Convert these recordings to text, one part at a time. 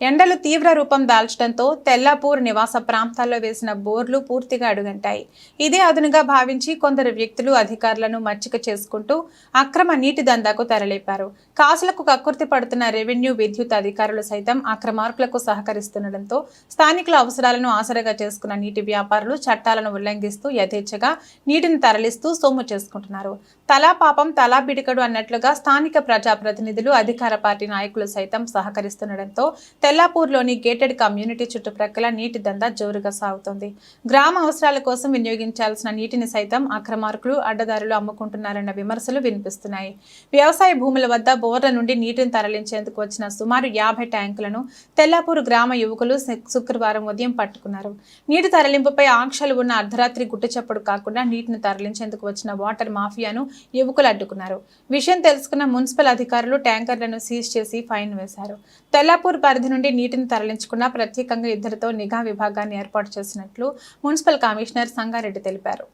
ఎండలు తీవ్ర రూపం దాల్చడంతో తెల్లాపూర్ నివాస ప్రాంతాల్లో వేసిన బోర్లు పూర్తిగా అడుగంటాయి. ఇదే అదునుగా భావించి కొందరు వ్యక్తులు అధికారులను మచ్చిక చేసుకుంటూ అక్రమ నీటి దందాకు తెరలేపారు. కాసులకు కక్కుర్తి పడుతున్న రెవెన్యూ విద్యుత్ అధికారులు సైతం అక్రమార్కులకు సహకరిస్తుండటంతో స్థానికుల అవసరాలను ఆసరగా చేసుకున్న నీటి వ్యాపారులు చట్టాలను ఉల్లంఘిస్తూ యథేచ్ఛగా నీటిని తరలిస్తూ సొమ్ము చేసుకుంటున్నారు. తలా పాపం తలా బిడికడు అన్నట్లుగా స్థానిక ప్రజాప్రతినిధులు అధికార పార్టీ నాయకులు సైతం సహకరిస్తుండటంతో తెల్లాపూర్లోని గేటెడ్ కమ్యూనిటీ చుట్టుప్రక్కల నీటి దందా జోరుగా సాగుతోంది. గ్రామ అవసరాల కోసం వినియోగించాల్సిన నీటిని సైతం అక్రమార్కులు అడ్డదారులు అమ్ముకుంటున్నారన్న విమర్శలు వినిపిస్తున్నాయి. వ్యవసాయ భూముల వద్ద బోర్ల నుండి నీటిని తరలించేందుకు వచ్చిన సుమారు యాభై ట్యాంకులను తెల్లాపూర్ గ్రామ యువకులు శుక్రవారం ఉదయం పట్టుకున్నారు. నీటి తరలింపుపై ఆంక్షలు ఉన్న అర్ధరాత్రి గుట్టుచప్పుడు కాకుండా నీటిని తరలించేందుకు వచ్చిన వాటర్ మాఫియాను యువకులు అడ్డుకున్నారు. విషయం తెలుసుకున్న మున్సిపల్ అధికారులు ట్యాంకర్లను సీజ్ చేసి ఫైన్ వేశారు. తెల్లాపూర్ పరిధి నుండి నీటిని తరలించుకున్న ప్రత్యేకంగా ఇద్దరితో నిఘా విభాగాన్ని ఏర్పాటు చేసినట్లు మున్సిపల్ కమిషనర్ సంగారెడ్డి తెలిపారు.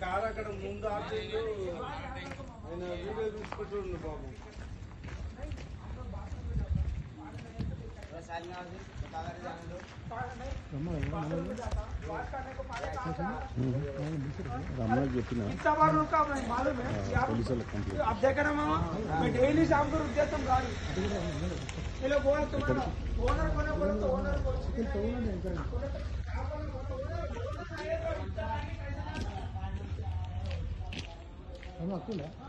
కారు అక్కడ ముందు ఆపేయో ఆయన వీడియో తీసుకుంటుండు బాబు రమ్మని చెప్పిన డైలీ షాప్ ఉద్దేశం కాదు ఇలా కోరుతున్నాను ఓనర్ కొనే కొనతో ఓనర్ 行了过来。